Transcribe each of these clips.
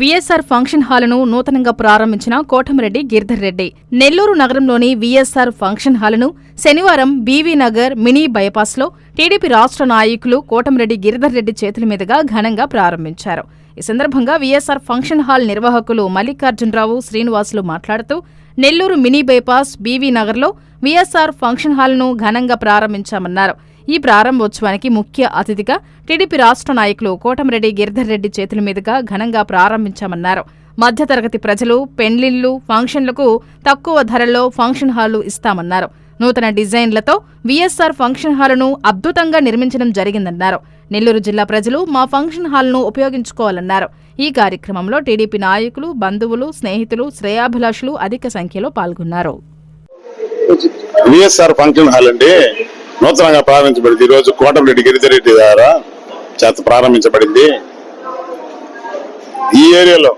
VSR function హాలును నూతనంగా ప్రారంభించిన కోటమిరెడ్డి గిరిధర్ రెడ్డి. నెల్లూరు నగరంలోని విఎస్ఆర్ ఫంక్షన్ హాలును శనివారం బీవీ నగర్ మినీ బైపాస్లో టీడీపీ రాష్ట్ర నాయకులు కోటమిరెడ్డి గిరిధర్ రెడ్డి చేతుల మీదుగా ఘనంగా ప్రారంభించారు. ఈ సందర్భంగా విఎస్ఆర్ ఫంక్షన్ హాల్ నిర్వాహకులు మల్లికార్జునరావు శ్రీనివాసులు మాట్లాడుతూ నెల్లూరు మినీ బైపాస్ బీవీ నగర్లో విఎస్ఆర్ ఫంక్షన్ హాల్ను ఘనంగా ప్రారంభించామన్నారు. ఈ ప్రారంభోత్సవానికి ముఖ్య అతిథిగా టీడీపీ రాష్ట్ర నాయకులు కోటమిరెడ్డి గిరిధర్ రెడ్డి చేతుల మీదుగా ఘనంగా ప్రారంభించామన్నారు. మధ్యతరగతి ప్రజలు పెండ్లిళ్ళు ఫంక్షన్లకు తక్కువ ధరల్లో ఫంక్షన్ హాళ్ళు ఇస్తామన్నారు. నూతన డిజైన్లతో విఎస్ఆర్ ఫంక్షన్ హాల్ను అద్భుతంగా నిర్మించడం జరిగిందన్నారు. నెల్లూరు జిల్లా ప్రజలు మా ఫంక్షన్ హాల్ను ఉపయోగించుకోవాలన్నారు. ఈ కార్యక్రమంలో టీడీపీ నాయకులు బంధువులు స్నేహితులు శ్రేయాభిలాషులు అధిక సంఖ్యలో పాల్గొన్నారు. విఎస్ఆర్ ఫంక్షన్ హాల్ అంటే నూతనంగా ప్రారంభించబడింది. ఈ రోజు కోటమిరెడ్డి గిరిజరెడ్డి ద్వారా చేత ప్రారంభించబడింది. ఈ ఏరియాలో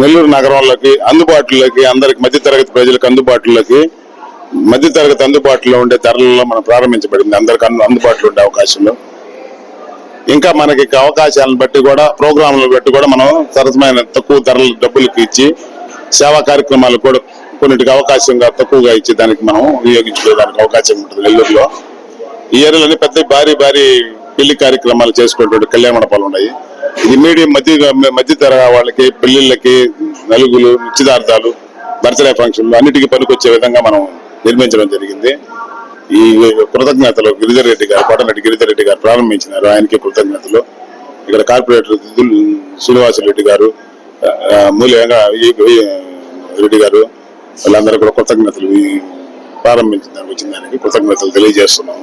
నెల్లూరు నగరంలోకి అందుబాటులోకి అందరికి మధ్యతరగతి ప్రజలకు అందుబాటులోకి మధ్యతరగతి అందుబాటులో ఉండే ధరలలో మనం ప్రారంభించబడింది. అందరికి అందుబాటులో ఉండే అవకాశంలో. ఇంకా మనకి అవకాశాలను బట్టి కూడా ప్రోగ్రాంలను బట్టి కూడా మనం సరసమైన తక్కువ ధరలు డబ్బులకు ఇచ్చి సేవా కార్యక్రమాలు కూడా కొన్నిటికి అవకాశంగా తక్కువగా ఇచ్చి దానికి మనం వినియోగించుకోవడానికి అవకాశం ఉంటుంది నెల్లూరులో. ఈ ఏరియాలోనే పెద్ద భారీ భారీ పెళ్ళి కార్యక్రమాలు చేసుకునేటువంటి కళ్యాణ మండపాలు ఉన్నాయి. ఇది మీడియం మధ్య మధ్య తర వాళ్ళకి పెళ్ళిళ్ళకి నలుగులు నిశ్చితార్థాలు బర్త్డే ఫంక్షన్లు అన్నిటికీ పనికొచ్చే విధంగా మనం నిర్మించడం జరిగింది. ఈ కృతజ్ఞతలు గిరిధర్ రెడ్డి గారు కోటరెడ్డి గిరిధర్ రెడ్డి గారు ప్రారంభించినారు. ఆయనకి కృతజ్ఞతలు. ఇక్కడ కార్పొరేటర్ దుల్ రెడ్డి గారు మూల్యంగా ఈ రెడ్డి గారు వాళ్ళందరూ కూడా కృతజ్ఞతలు ప్రారంభించిన దానికి వచ్చిన దానికి కృతజ్ఞతలు తెలియజేస్తున్నాం